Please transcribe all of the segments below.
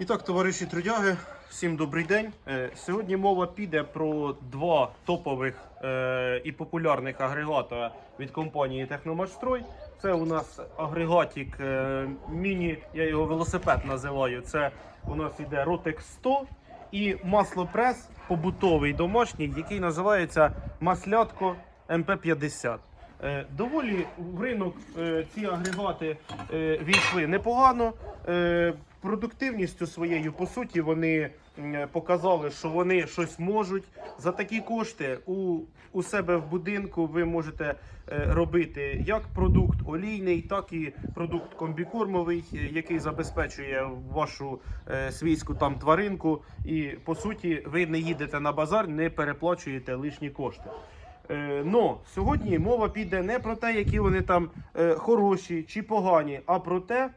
І так, товариші трудяги, всім добрий день. Е, Сьогодні мова піде про два топових е, і популярних агрегата від компанії Техномашстрой. Це у нас агрегатик е, міні, я його велосипед називаю. Це у нас іде Rotex 100 і маслопрес побутовий домашній, який називається Маслятко МП50. Е, Доволі в ринок ці агрегати війшли непогано. Продуктивністю своєю, по суті, вони показали, що вони щось можуть. За такі кошти у, у себе в будинку ви можете е, робити як продукт олійний, так і продукт комбікормовий, е, який забезпечує вашу е, свійську там тваринку. І по суті, ви не їдете на базар, не переплачуєте лишні кошти. Но сьогодні мова піде не про те, які вони там хороші чи погані, а про те,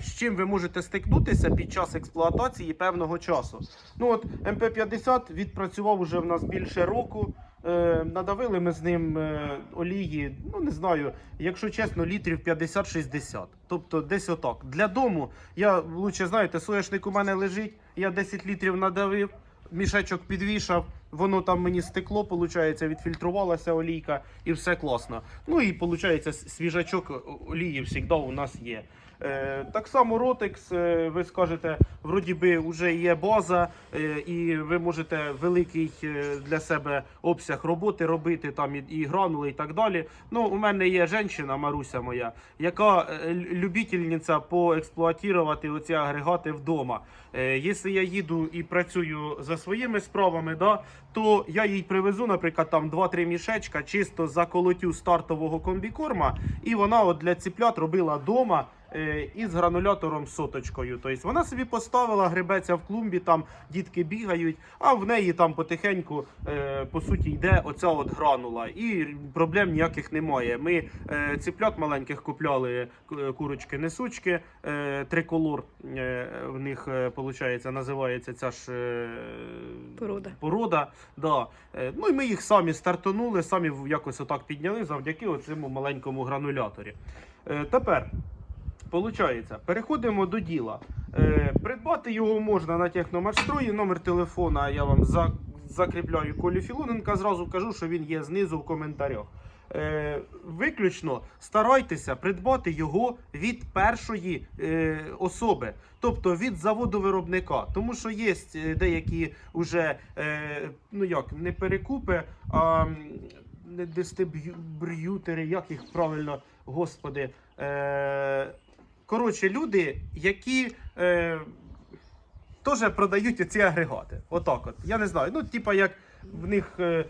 з чим ви можете стикнутися під час експлуатації певного часу. Ну от МП-50 відпрацював уже в нас більше року. Е, надавили ми з ним е, олії, ну не знаю, якщо чесно, літрів 50-60. Тобто десь отак. Для дому я лучше знаєте, соняшник у мене лежить, я 10 літрів надавив, мішечок підвішав, воно там мені стекло, виходить, відфільтрувалася олійка і все класно. Ну і виходить, свіжачок олії завжди у нас є. Е, так само Rotex, е, ви скажете, вроді би вже є база, е, і ви можете великий для себе обсяг роботи робити, там і, гранули, і так далі. Ну, у мене є жінка, Маруся моя, яка лю- любительниця поексплуатувати оці агрегати вдома. Якщо я їду і працюю за своїми справами, да, то я їй привезу, наприклад, там 2-3 мішечка, чисто заколотю стартового комбікорма, і вона от для ціплят робила вдома із гранулятором соточкою. Тобто вона собі поставила, гребеться в клумбі, там дітки бігають, а в неї там потихеньку, е, по суті, йде оця от гранула. І проблем ніяких немає. Ми е, ціплят маленьких купляли курочки несучки, е, триколор е, в них виходить, називається ця ж е, Порода. порода. Да. Е, Ну і ми їх самі стартанули, самі якось отак підняли завдяки цьому маленькому грануляторі. Е, Тепер. Получається, переходимо до діла. Е, придбати його можна на техномашстрої. Номер телефона я вам за, закріпляю Колі Філоненка. Зразу кажу, що він є знизу в коментарях. Е, виключно старайтеся придбати його від першої е, особи, тобто від заводу виробника. Тому що є е, деякі вже е, ну як не перекупи, а не дистриб'ютери, як їх правильно, господи. Е, коротше, люди, які. Е, Теж продають ці агрегати. Отак от. Я не знаю. Ну, типа, як в них е,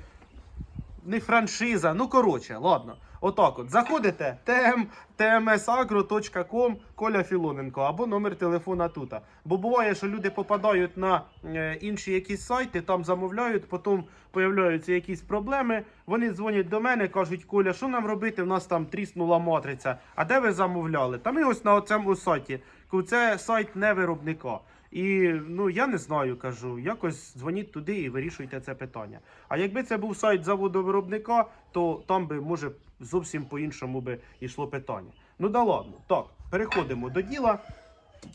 в них франшиза. Ну, коротше, ладно. Отак от. Заходите tm, tmsagro.com Коля Філоненко або номер телефона тут. Бо буває, що люди попадають на е, інші якісь сайти, там замовляють, потім появляються якісь проблеми. Вони дзвонять до мене, кажуть, Коля, що нам робити? У нас там тріснула матриця. А де ви замовляли? Та ми ось на цьому сайті. Це сайт не виробника. І ну я не знаю, кажу, якось дзвоніть туди і вирішуйте це питання. А якби це був сайт заводу виробника, то там би може зовсім по-іншому би йшло питання. Ну да ладно. Так, переходимо до діла.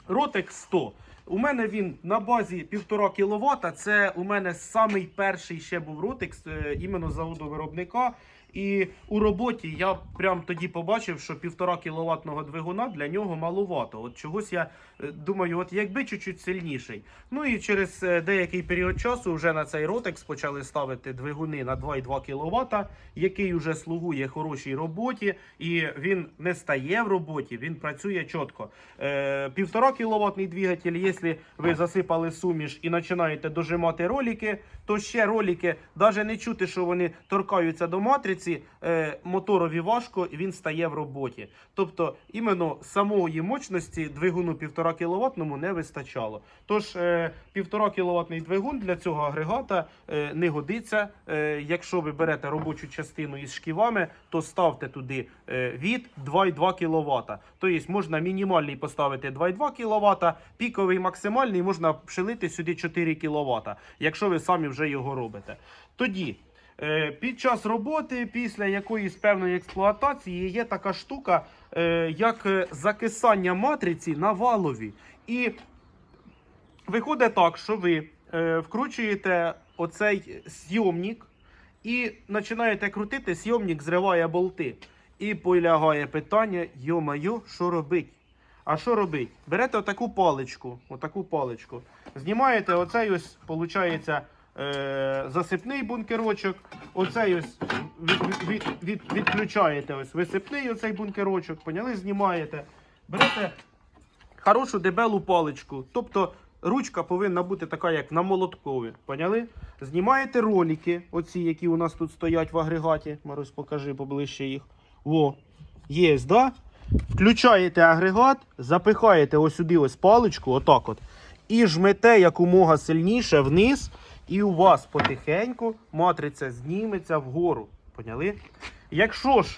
Ротек 100. У мене він на базі 1,5 кВт. Це у мене самий перший ще був Ротекс, е, іменно заводу виробника. І у роботі я прям тоді побачив, що 1,5 кіловатного двигуна для нього маловато. От чогось я е, думаю, от якби чуть-чуть сильніший. Ну і через е, деякий період часу вже на цей Ротекс почали ставити двигуни на 2,2 кВт, який вже слугує хорошій роботі, і він не стає в роботі, він працює чітко. Е, 1,5 кВт двигатель, якщо ви засипали суміш і починаєте дожимати ролики, то ще ролики, навіть не чути, що вони торкаються до матриці, е, моторові важко, і він стає в роботі. Тобто, іменно самої мощності двигуну 1,5 кВт не вистачало. Тож е, 1,5 кВт двигун для цього агрегата е, не годиться. Е, якщо ви берете робочу частину із шківами, то ставте туди е, від 2,2 кВт. Тобто можна мінімальний поставити 2,2 кВт, піковий максимальний можна пшилити сюди 4 кВт, якщо ви самі вже його робите. Тоді Під час роботи, після якоїсь певної експлуатації, є така штука, е, як е, закисання матриці на валові. І виходить так, що ви е, вкручуєте оцей зйомник і починаєте крутити, зйомник зриває болти. І полягає питання: йо-майо, що робить? А що робить? Берете отаку паличку, отаку паличку, знімаєте оцей ось, виходить, е, засипний бункерочок, оцей ось від, від, від, відключаєте ось висипний оцей бункерочок, поняли, знімаєте. Берете хорошу дебелу паличку. Тобто ручка повинна бути така, як на молоткові. Поняли? Знімаєте ролики, оці, які у нас тут стоять в агрегаті. Марусь, покажи поближче їх. Во, є, да? Включаєте агрегат, запихаєте ось сюди ось паличку, отак от, і жмете якомога сильніше вниз, і у вас потихеньку матриця зніметься вгору. Поняли? Якщо ж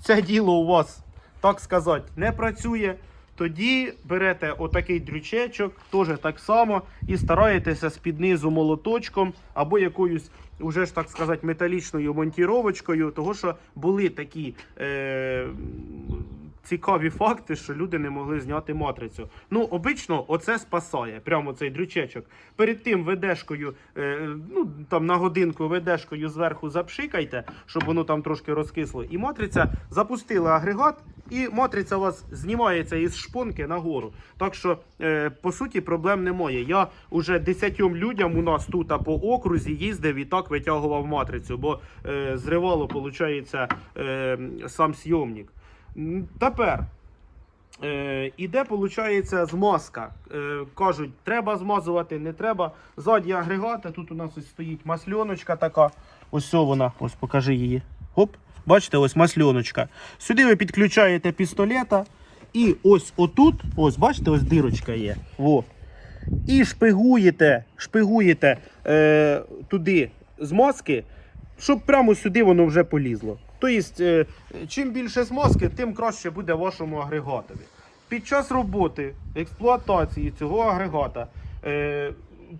це діло у вас, так сказати, не працює, тоді берете отакий дрючечок, теж так само, і стараєтеся з-під низу молоточком або якоюсь, уже ж так сказати, металічною монтіровочкою, того що були такі. Е- Цікаві факти, що люди не могли зняти матрицю. Ну, обично, оце спасає. Прямо цей дрючечок. Перед тим ведешкою, е, ну там на годинку ведешкою зверху запшикайте, щоб воно там трошки розкисло. І матриця запустила агрегат, і матриця у вас знімається із шпонки нагору. Так що, е, по суті, проблем немає. Я уже десятьом людям у нас тут по окрузі їздив і так витягував матрицю, бо е, зривало, виходить, е, сам сйомник. Тепер. Е, іде, виходить, змазка. Е, кажуть, треба змазувати, не треба. Ззаді агрегата, тут у нас ось стоїть масльоночка така. Ось вона, ось покажи її. Оп, бачите, ось масльоночка. Сюди ви підключаєте пістолета. І ось отут, ось бачите, ось дирочка є. Во. І шпигуєте, шпигуєте е, туди змазки, щоб прямо сюди воно вже полізло. Тобто, е, чим більше змазки, тим краще буде вашому агрегатові. Під час роботи, експлуатації цього агрегата, е,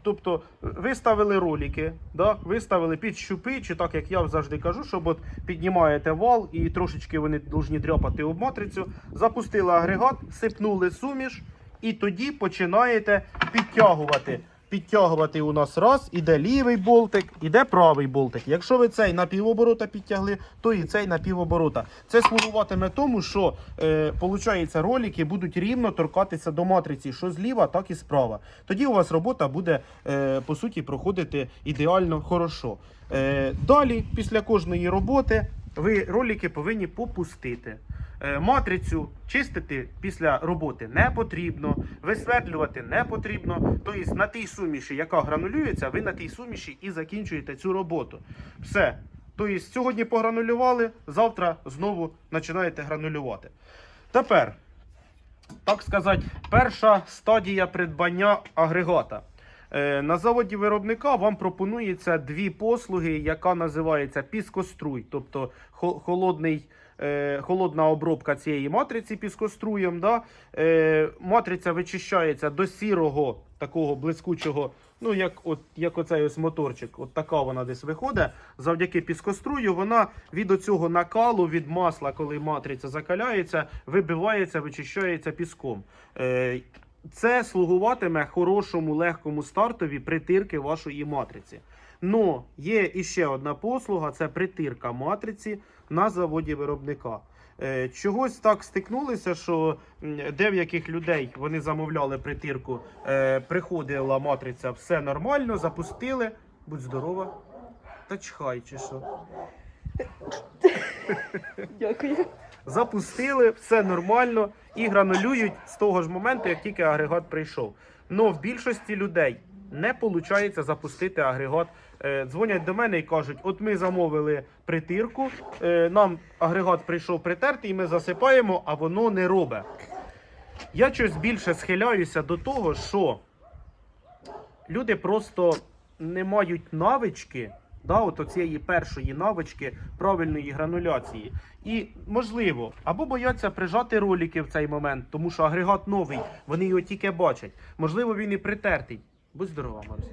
тобто виставили ролики, да, виставили під щупи, чи так як я завжди кажу, щоб от піднімаєте вал і трошечки вони повинні дряпати об матрицю, запустили агрегат, сипнули суміш, і тоді починаєте підтягувати. Підтягувати у нас раз, іде лівий болтик, іде правий болтик. Якщо ви цей на півоборота підтягли, то і цей на півоборота. Це слугуватиме тому, що е, получається, ролики будуть рівно торкатися до матриці, що зліва, так і справа. Тоді у вас робота буде е, по суті проходити ідеально хорошо. Е, далі, після кожної роботи, ви ролики повинні попустити. Е, Матрицю чистити після роботи не потрібно, висвердлювати не потрібно. Тобто на тій суміші, яка гранулюється, ви на тій суміші і закінчуєте цю роботу. Все. Тобто сьогодні погранулювали, завтра знову починаєте гранулювати. Тепер, так сказати, перша стадія придбання агрегата. Е, На заводі виробника вам пропонується дві послуги, яка називається піскоструй, тобто хо- холодний, е, холодна обробка цієї матриці піскоструєм. Да? Е, матриця вичищається до сірого, такого блискучого, ну як, от, як оцей ось моторчик, от така вона десь виходить. Завдяки піскострую вона від оцього накалу, від масла, коли матриця закаляється, вибивається, вичищається піском. Е, це слугуватиме хорошому легкому стартові притирки вашої матриці. Но є іще одна послуга це притирка матриці на заводі виробника. Е, Чогось так стикнулися, що деяких людей вони замовляли притирку, е, приходила матриця, все нормально, запустили. Будь здорова. Та чхай, чи що. Дякую. Запустили, все нормально і гранулюють з того ж моменту, як тільки агрегат прийшов. Но в більшості людей не виходить запустити агрегат. Е, Дзвонять до мене і кажуть: от ми замовили притирку, е, нам агрегат прийшов притертий, і ми засипаємо, а воно не робить. Я щось більше схиляюся до того, що люди просто не мають навички, да, от цієї першої навички правильної грануляції. І можливо, або бояться прижати ролики в цей момент, тому що агрегат новий, вони його тільки бачать. Можливо, він і притертий. Будь здорова, Марусь.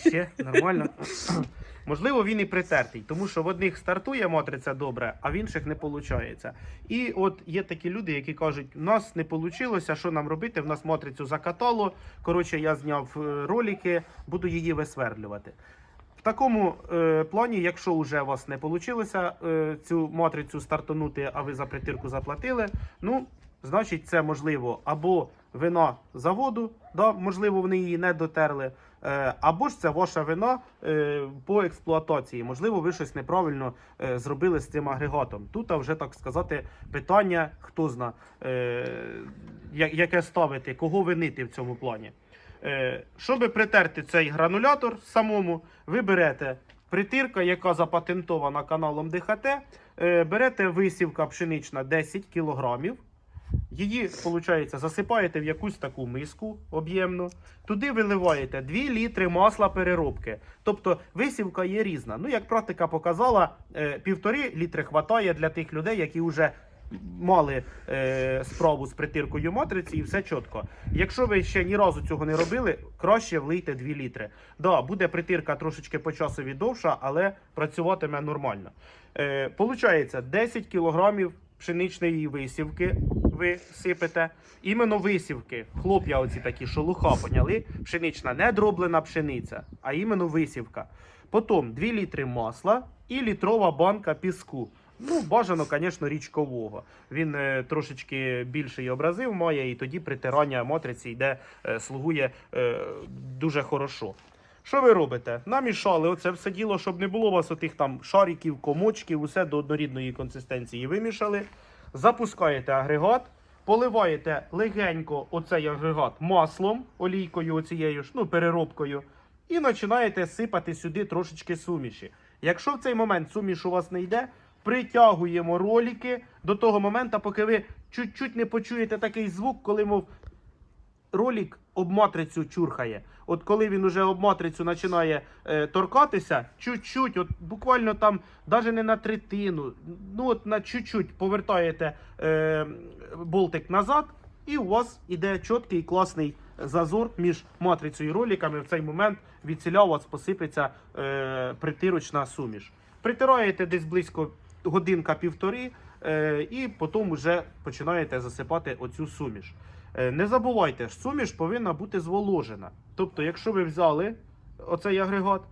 Ще нормально. Можливо, він і притертий, тому що в одних стартує матриця добре, а в інших не виходить. І от є такі люди, які кажуть: у нас не вийшло, що нам робити? В нас матрицю закатало. Коротше, я зняв е, ролики, буду її висвердлювати. В такому е, плані, якщо вже у вас не вийшло е, цю матрицю стартанути, а ви за притирку заплатили, ну, значить, це можливо або вина заводу, да, можливо, вони її не дотерли, або ж це ваша вина е, по експлуатації. Можливо, ви щось неправильно е, зробили з цим агрегатом. Тут вже так сказати питання, хто зна, е, яке ставити, кого винити в цьому плані. Е, Щоб притерти цей гранулятор самому, ви берете притирка, яка запатентована каналом ДХТ. е, Берете висівка пшенична 10 кг. Її, виходить, засипаєте в якусь таку миску об'ємну. Туди виливаєте 2 літри масла переробки. Тобто висівка є різна. Ну, як практика показала, е, півтори літри хватає для тих людей, які вже мали е, справу з притиркою матриці і все чітко. Якщо ви ще ні разу цього не робили, краще влийте 2 літри. Да, буде притирка трошечки по часові довша, але працюватиме нормально. Е, получається 10 кілограмів пшеничної висівки. Ви сипете. Іменно висівки. Хлоп'я, оці такі шелуха, поняли? Пшенична, не дроблена пшениця, а іменно висівка. Потім 2 літри масла і літрова банка піску. Ну, бажано, звісно, річкового. Він е, трошечки більший образив має, і тоді притирання матриці йде, е, слугує е, дуже хорошо. Що ви робите? Намішали оце все діло, щоб не було у вас отих там шариків, комочків, усе до однорідної консистенції вимішали. Запускаєте агрегат, поливаєте легенько оцей агрегат маслом, олійкою, оцією ж, ну, переробкою, і починаєте сипати сюди трошечки суміші. Якщо в цей момент суміш у вас не йде, притягуємо ролики до того моменту, поки ви чуть-чуть не почуєте такий звук, коли мов ролик об матрицю чурхає. От коли він уже об матрицю починає е, торкатися, чуть-чуть, от буквально там, навіть не на третину, ну от на чуть-чуть повертаєте е, болтик назад, і у вас іде чіткий класний зазор між матрицею і роликами. В цей момент від у вас посипеться е, притирочна суміш. Притираєте десь близько годинка-півтори, е, і потім вже починаєте засипати оцю суміш. Е, Не забувайте, суміш повинна бути зволожена. Тобто, якщо ви взяли оцей агрегат,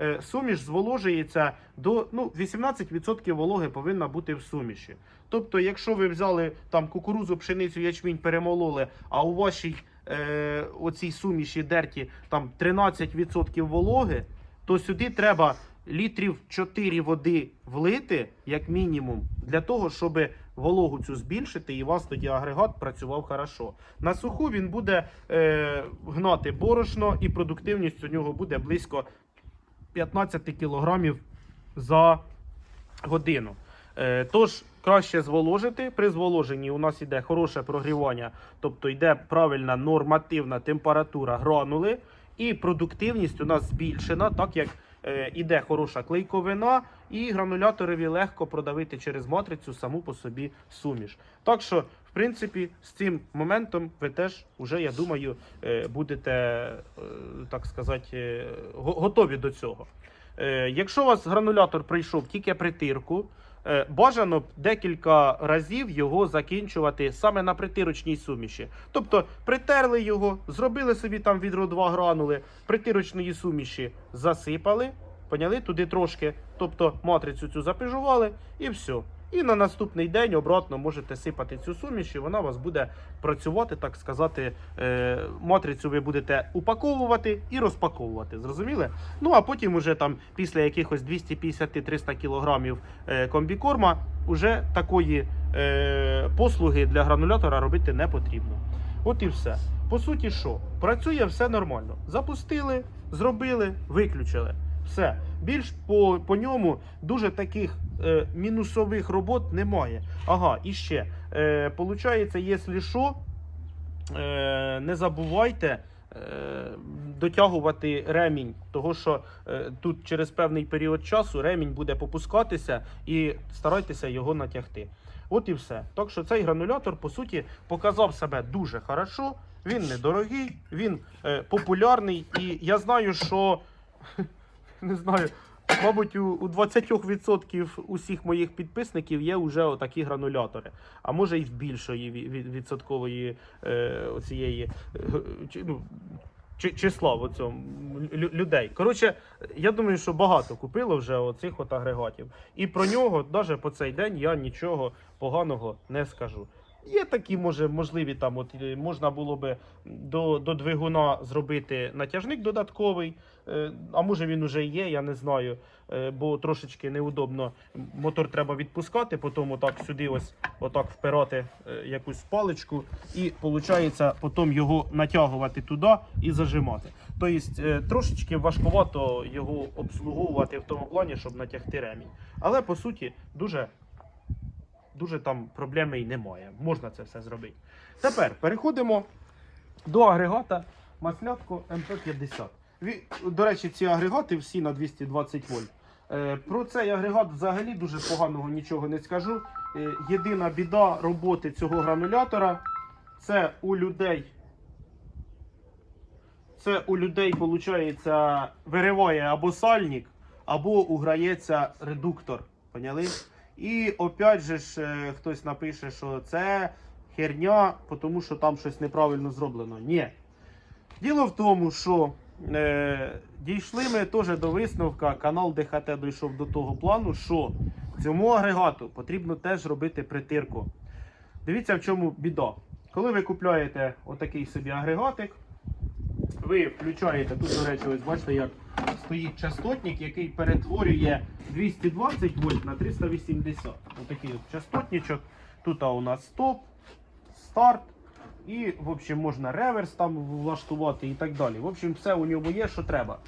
е, суміш зволожується до ну, 18% вологи повинна бути в суміші. Тобто, якщо ви взяли там кукурузу, пшеницю, ячмінь перемололи, а у вашій е, оцій суміші дерті там 13% вологи, то сюди треба літрів 4 води влити, як мінімум, для того, щоб вологу цю збільшити, і у вас тоді агрегат працював хорошо. На суху він буде е, гнати борошно, і продуктивність у нього буде близько 15 кілограмів за годину. Е, тож краще зволожити. При зволоженні у нас йде хороше прогрівання, тобто йде правильна нормативна температура гранули, і продуктивність у нас збільшена, так як іде хороша клейковина, і грануляторові легко продавити через матрицю саму по собі суміш. Так що, в принципі, з цим моментом ви теж уже, я думаю, е, будете, е, так сказати, е, готові до цього. Е, Якщо у вас гранулятор прийшов тільки притирку, е, бажано б декілька разів його закінчувати саме на притирочній суміші. Тобто притерли його, зробили собі там відро 2 гранули, притирочної суміші засипали, поняли туди трошки, тобто матрицю цю запижували і все. І на наступний день обратно можете сипати цю суміш, і вона у вас буде працювати, так сказати, е, матрицю ви будете упаковувати і розпаковувати. Зрозуміли? Ну а потім, уже там після якихось 250-300 кілограмів е, комбікорма, уже такої е, послуги для гранулятора робити не потрібно. От і все. По суті, що? Працює все нормально. Запустили, зробили, виключили. Все. Більш по, по ньому дуже таких е, мінусових робот немає. Ага, і ще. Е, якщо що, е, не забувайте е, дотягувати ремінь, того що е, тут через певний період часу ремінь буде попускатися і старайтеся його натягти. От і все. Так що цей гранулятор, по суті, показав себе дуже хорошо. Він недорогий, він е, популярний, і я знаю, що не знаю. Мабуть, у, у 20% усіх моїх підписників є вже отакі гранулятори. А може і в більшої ві- ві- відсоткової е, оцієї е, ну, чи- числа в оцьому, лю- людей. Коротше, я думаю, що багато купило вже оцих от агрегатів. І про нього навіть по цей день я нічого поганого не скажу. Є такі, може, можливі там, от е, можна було би до, до двигуна зробити натяжник додатковий, е, а може він уже є, я не знаю, е, бо трошечки неудобно. Мотор треба відпускати, потім отак сюди ось отак впирати якусь паличку, і виходить потім його натягувати туди і зажимати. Тобто трошечки важкувато його обслуговувати в тому плані, щоб натягти ремінь. Але по суті дуже дуже там проблеми і немає. Можна це все зробити. Тепер переходимо до агрегата маслятко МП50. До речі, ці агрегати всі на 220 вольт. Е, Про цей агрегат взагалі дуже поганого нічого не скажу. Е, Єдина біда роботи цього гранулятора це у людей. Це у людей, виходить, вириває або сальник, або уграється редуктор. Поняли? І опять же ж е, хтось напише, що це херня, тому що там щось неправильно зроблено. Ні. Діло в тому, що е, дійшли ми теж до висновка, канал ДХТ дійшов до того плану, що цьому агрегату потрібно теж робити притирку. Дивіться, в чому біда. Коли ви купляєте отакий собі агрегатик, ви включаєте, тут, до речі, ось бачите, як стоїть частотник, який перетворює 220 вольт на 380. Отакий от частотничок. Тут у нас стоп, старт. І, в общем, можна реверс там влаштувати і так далі. В общем, все у ньому є, що треба.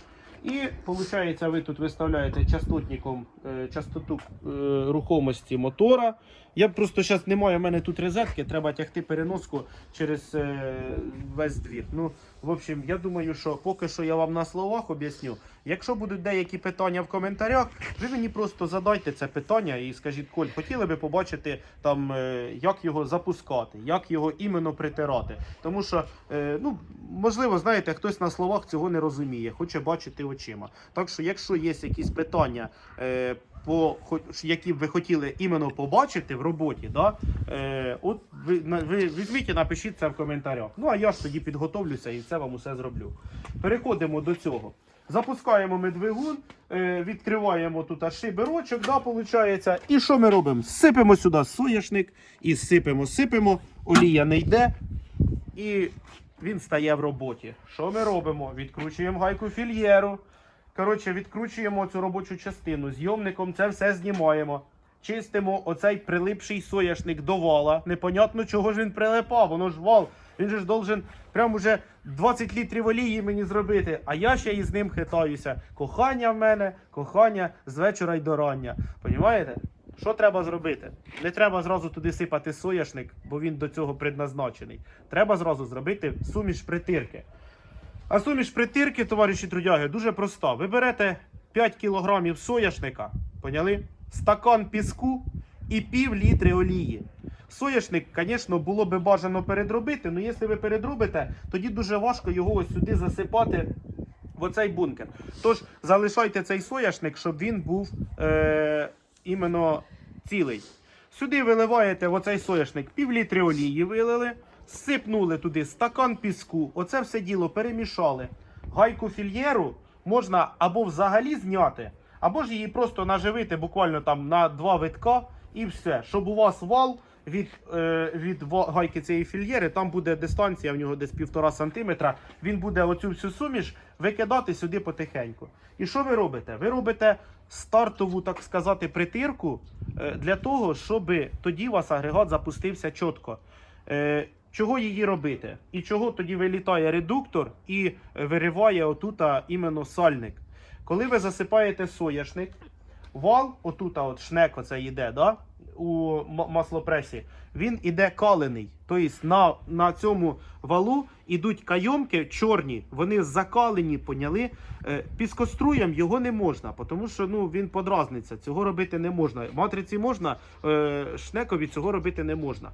І виходить, ви тут виставляєте частотником е, частоту е, рухомості мотора. Я просто зараз немає, в мене тут розетки, треба тягти переноску через е, весь двір. Ну, в общем, я думаю, що поки що я вам на словах об'ясню. Якщо будуть деякі питання в коментарях, ви мені просто задайте це питання і скажіть, Коль, хотіли би побачити там, е, як його запускати, як його іменно притирати. Тому що, е, ну, можливо, знаєте, хтось на словах цього не розуміє, хоче бачити очима. Так що, якщо є якісь питання, е, по, які б ви хотіли іменно побачити в роботі, да, е, от ви, ви візьміть і напишіть це в коментарях. Ну а я ж тоді підготовлюся і це вам усе зроблю. Переходимо до цього. Запускаємо ми двигун, е, відкриваємо тут шиберочок, да, виходить. І що ми робимо? Сипемо сюди соняшник і сипемо, сипемо, олія не йде. І він стає в роботі. Що ми робимо? Відкручуємо гайку фільєру. Коротше, відкручуємо цю робочу частину. Зйомником це все знімаємо. Чистимо оцей прилипший соняшник до вала. Непонятно, чого ж він прилипав, воно ж вал. Він же ж должен прям уже 20 літрів олії мені зробити. А я ще із ним хитаюся. Кохання в мене, кохання з вечора й до рання. Понімаєте? Що треба зробити? Не треба зразу туди сипати соняшник, бо він до цього предназначений. Треба зразу зробити суміш притирки. А суміш притирки, товариші трудяги, дуже проста. Ви берете 5 кг соняшника, поняли? Стакан піску і пів літри олії. Соняшник, звісно, було би бажано передробити, але якщо ви передробите, тоді дуже важко його ось сюди засипати в оцей бункер. Тож залишайте цей соняшник, щоб він був е, іменно цілий. Сюди виливаєте в оцей соняшник пів літри олії вилили, сипнули туди стакан піску, оце все діло перемішали. Гайку фільєру можна або взагалі зняти, або ж її просто наживити буквально там на два витка і все. Щоб у вас вал від, е, від гайки цієї фільєри, там буде дистанція в нього десь півтора сантиметра. Він буде оцю всю суміш викидати сюди потихеньку. І що ви робите? Ви робите стартову, так сказати, притирку е, для того, щоб тоді у вас агрегат запустився чітко. Е, Чого її робити? І чого тоді вилітає редуктор і вириває отута іменно сальник? Коли ви засипаєте соняшник, вал, отута от шнек оце йде, да? у маслопресі, він іде калений. Тобто на, на цьому валу ідуть кайомки чорні, вони закалені, поняли. Е, Піскоструєм його не можна, тому що ну, він подразниться. Цього робити не можна. Матриці можна, е, шнекові цього робити не можна.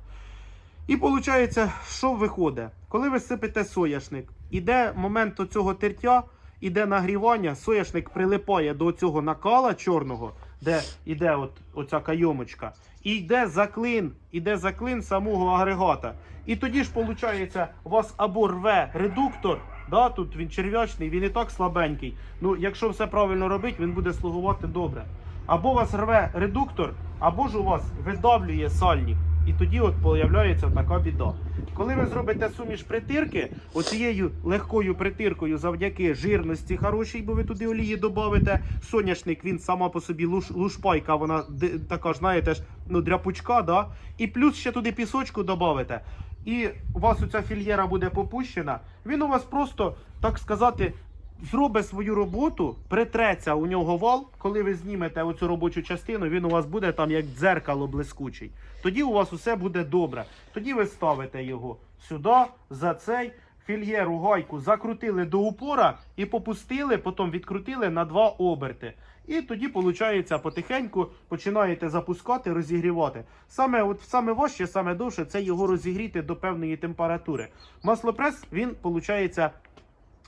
І виходить, що виходить? Коли ви сипете соняшник, іде момент цього тертя, іде нагрівання, соняшник прилипає до цього накала чорного, де йде от, оця кайомочка, і йде заклин, іде заклин самого агрегата. І тоді ж виходить, у вас або рве редуктор, да, тут він черв'ячний, він і так слабенький. Ну, якщо все правильно робити, він буде слугувати добре. Або у вас рве редуктор, або ж у вас видавлює сальник. І тоді от появляється така біда. Коли ви зробите суміш притирки, оцією легкою притиркою завдяки жирності хорошій, бо ви туди олії додавите, соняшник він сама по собі луш, лушпайка, вона така знаєте ж, ну, дряпучка, да? і плюс ще туди пісочку додавите. І у вас оця фільєра буде попущена, він у вас просто, так сказати, зробить свою роботу, притреться у нього вал, коли ви знімете оцю робочу частину, він у вас буде там як дзеркало блискучий. Тоді у вас усе буде добре. Тоді ви ставите його сюди, за цей фільєру гайку закрутили до упора і попустили, потім відкрутили на два оберти. І тоді, виходить, потихеньку починаєте запускати, розігрівати. Саме, от, саме важче, саме довше це його розігріти до певної температури. Маслопрес, він, виходить,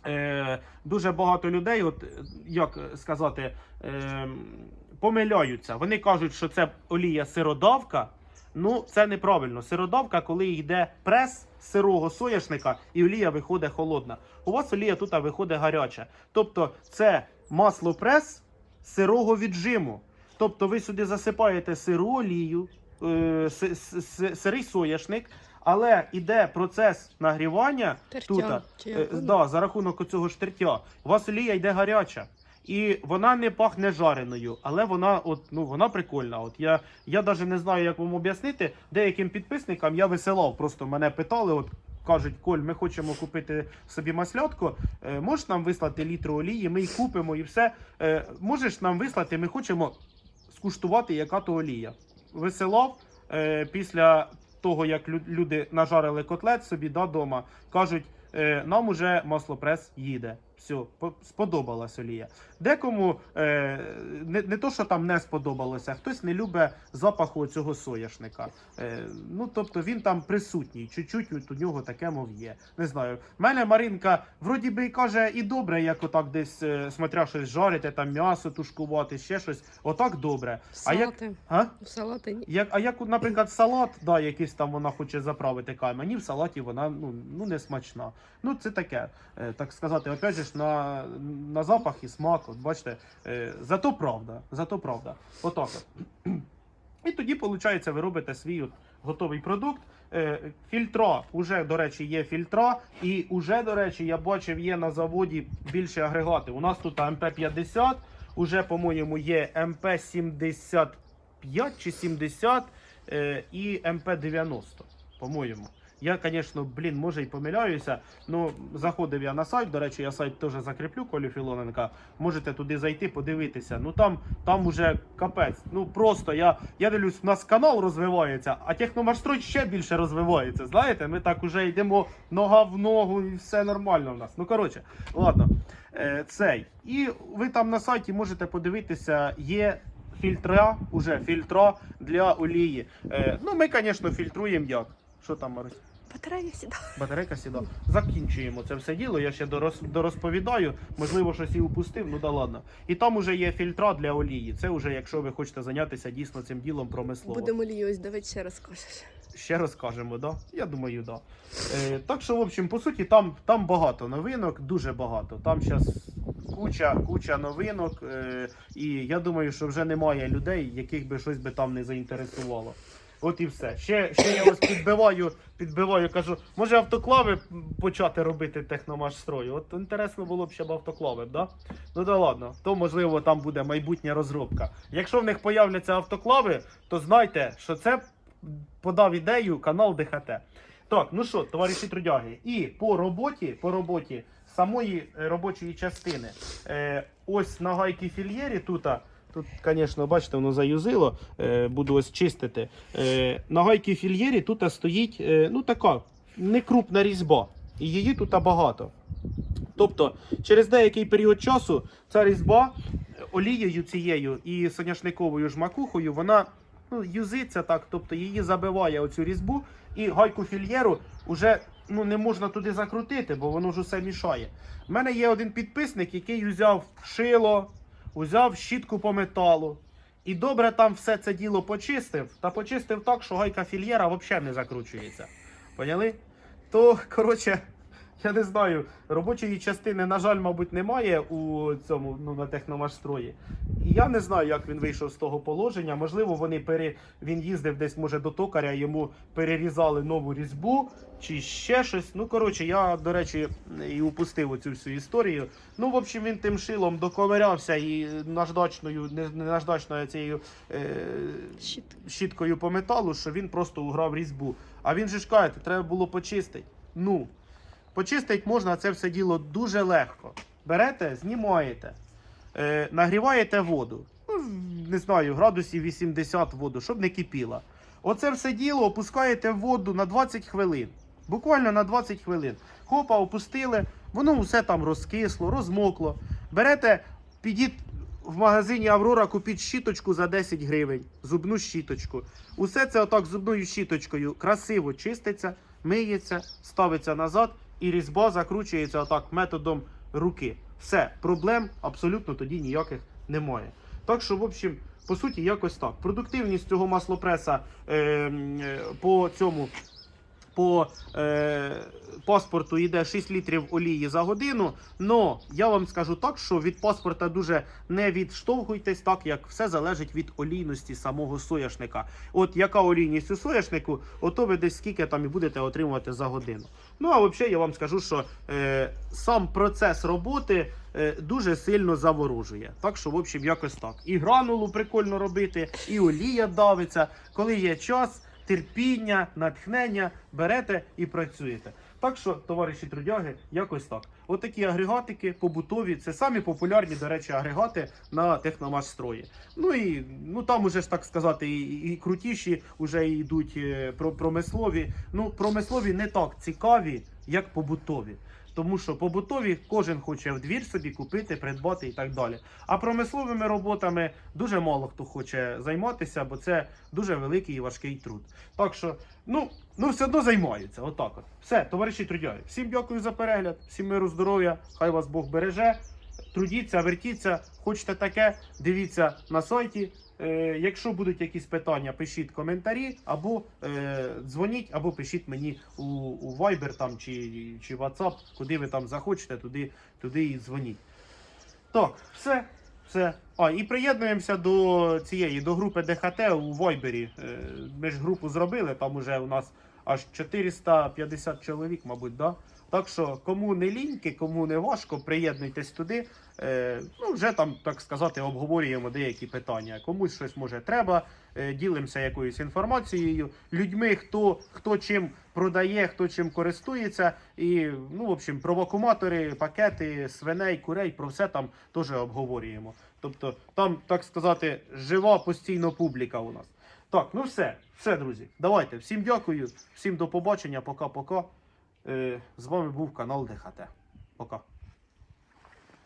е, дуже багато людей, от як сказати, е, помиляються. Вони кажуть, що це олія сиродавка. Ну, це неправильно. Сиродавка, коли йде прес сирого соняшника і олія виходить холодна. У вас олія тут виходить гаряча. Тобто, це масло прес сирого віджиму. Тобто, ви сюди засипаєте сиру олію, е, си- си- си- сирий соняшник, але йде процес нагрівання Тертя, тут. Е, да, за рахунок цього штертя. У вас олія йде гаряча. І вона не пахне жареною, але вона от ну вона прикольна. От я я навіть не знаю, як вам об'яснити. Деяким підписникам я висилав, просто мене питали. От кажуть, Коль, ми хочемо купити собі маслятку. Е, можеш нам вислати літр олії? Ми її купимо і все. Е, можеш нам вислати? Ми хочемо скуштувати, яка то олія. Висилав е, після того, як люди нажарили котлет собі да, дома, кажуть, е, нам уже маслопрес їде. Все, по- сподобалась олія. Декому е, не, не то, що там не сподобалося, хтось не любить запаху цього соняшника. Е, ну, тобто він там присутній, чуть-чуть у нього таке мов є. Не знаю. В мене Маринка вроді би і каже, і добре, як отак десь, е, смотря щось жарити, там м'ясо тушкувати, ще щось. Отак добре. А як, Салати. а? В салати ні. Як, а як, наприклад, салат, да, якийсь там вона хоче заправити каже, мені в салаті вона ну, ну не смачна. Ну це таке, е, так сказати, опять же на, на запах і смак. От бачите, е, зато правда. Зато правда. Отак. От. І тоді, виходить, ви робите свій от готовий продукт. Е, Фільтра, уже, до речі, є фільтра, і уже, до речі, я бачив, є на заводі більше агрегати. У нас тут МП-50, уже, по-моєму, є МП-75 чи 70 е, і МП-90, по-моєму. Я, звісно, блін, може і помиляюся. Ну, заходив я на сайт. До речі, я сайт теж закріплю Колю Філоненка. Можете туди зайти, подивитися. Ну там, там уже капець. Ну просто я, я дивлюсь, у нас канал розвивається, а техномашстрой ще більше розвивається. Знаєте, ми так уже йдемо нога в ногу і все нормально в нас. Ну коротше, ладно. Е, цей. І ви там на сайті можете подивитися, є. Фільтра, уже фільтра для олії. Е, ну, ми, звісно, фільтруємо як. Що там, Марусь? Батарея сіда. Батарейка сіда. Закінчуємо це все діло. Я ще дорос, дорозповідаю. Можливо, щось і упустив, ну да ладно. І там уже є фільтра для олії. Це вже, якщо ви хочете зайнятися дійсно цим ділом промислово. Будемо лію, ось давай ще раз кажеш. Ще розкажемо, да? Я думаю, да. Е, так що, в общем, по суті, там, там багато новинок, дуже багато. Там зараз куча, куча новинок. Е, і я думаю, що вже немає людей, яких би щось би там не заінтересувало. От і все. Ще, ще я ось підбиваю, підбиваю, кажу, може автоклави почати робити техномашстрою? От інтересно було б, щоб автоклави, да? Ну да ладно, то можливо там буде майбутня розробка. Якщо в них появляться автоклави, то знайте, що це подав ідею канал ДХТ. Так, ну що, товариші трудяги, і по роботі, по роботі самої е, робочої частини. Е, ось на гайки фільєрі тут. Тут, звісно, бачите, воно заюзило. Е, буду ось чистити. Е, на гайки фільєрі тут стоїть е, ну така некрупна різьба. І її тут багато. Тобто, через деякий період часу ця різьба олією цією і соняшниковою ж макухою, вона ну, юзиться так, тобто її забиває оцю різьбу, і гайку фільєру вже ну, не можна туди закрутити, бо воно ж усе мішає. У мене є один підписник, який узяв шило, узяв щітку по металу. І добре там все це діло почистив, та почистив так, що гайка фільєра взагалі не закручується. Поняли? То, коротше, я не знаю, робочої частини, на жаль, мабуть, немає у цьому ну, на техномашстрої. І я не знаю, як він вийшов з того положення. Можливо, вони пере... він їздив десь, може, до токаря, йому перерізали нову різьбу чи ще щось. Ну, коротше, я, до речі, і упустив оцю всю історію. Ну, в общем, він тим шилом доковирявся і наждачною, не, не наждачною цією е... Щит. щіткою по металу, що він просто уграв різьбу. А він же ж каже, треба було почистити. Ну, почистити можна це все діло дуже легко. Берете, знімаєте, е, нагріваєте воду. Ну, не знаю, градусів 80 воду, щоб не кипіла. Оце все діло опускаєте в воду на 20 хвилин. Буквально на 20 хвилин. Хопа, опустили, воно все там розкисло, розмокло. Берете, підіть в магазині Аврора, купіть щіточку за 10 гривень, зубну щіточку. Усе це отак зубною щіточкою красиво чиститься, миється, ставиться назад, і різьба закручується отак методом руки. Все, проблем абсолютно тоді ніяких немає. Так що, в общем, по суті, якось так. Продуктивність цього маслопреса е, е, по цьому. По е, паспорту йде 6 літрів олії за годину. Но я вам скажу так, що від паспорта дуже не відштовхуйтесь, так як все залежить від олійності самого соняшника. От яка олійність у соняшнику, ото ви десь скільки там і будете отримувати за годину. Ну а взагалі я вам скажу, що е, сам процес роботи е, дуже сильно заворожує. Так що, в общем, якось так. І гранулу прикольно робити, і олія давиться. Коли є час, терпіння, натхнення, берете і працюєте. Так що, товариші трудяги, якось так. Отакі агрегатики побутові, це самі популярні, до речі, агрегати на техномашстрої. Ну і ну там уже ж так сказати, і, і крутіші вже йдуть е, про промислові. Ну, промислові не так цікаві, як побутові. Тому що побутові кожен хоче в двір собі купити, придбати і так далі. А промисловими роботами дуже мало хто хоче займатися, бо це дуже великий і важкий труд. Так що, ну, ну все одно займаються. Отак от. Все, товариші трудяги. Всім дякую за перегляд, всім миру, здоров'я, хай вас Бог береже. Трудіться, вертіться, хочете таке, дивіться на сайті. Е, якщо будуть якісь питання, пишіть коментарі, або е, дзвоніть, або пишіть мені у, у Viber там, чи, чи WhatsApp, куди ви там захочете, туди, туди і дзвоніть. Так, все. Все. А, і приєднуємося до цієї, до групи ДХТ у Вайбері. Е, Ми ж групу зробили, там уже у нас аж 450 чоловік, мабуть, да? Так що, кому не ліньки, кому не важко, приєднуйтесь туди. Е, ну, вже там, так сказати, обговорюємо деякі питання. Комусь щось може треба, е, ділимося якоюсь інформацією, людьми, хто, хто чим продає, хто чим користується. І, ну, в общем, про вакууматори, пакети, свиней, курей, про все там теж обговорюємо. Тобто, там, так сказати, жива постійно публіка у нас. Так, ну все, все, друзі. Давайте. Всім дякую, всім до побачення, пока-пока. Е, з вами був канал ДХТ. Пока.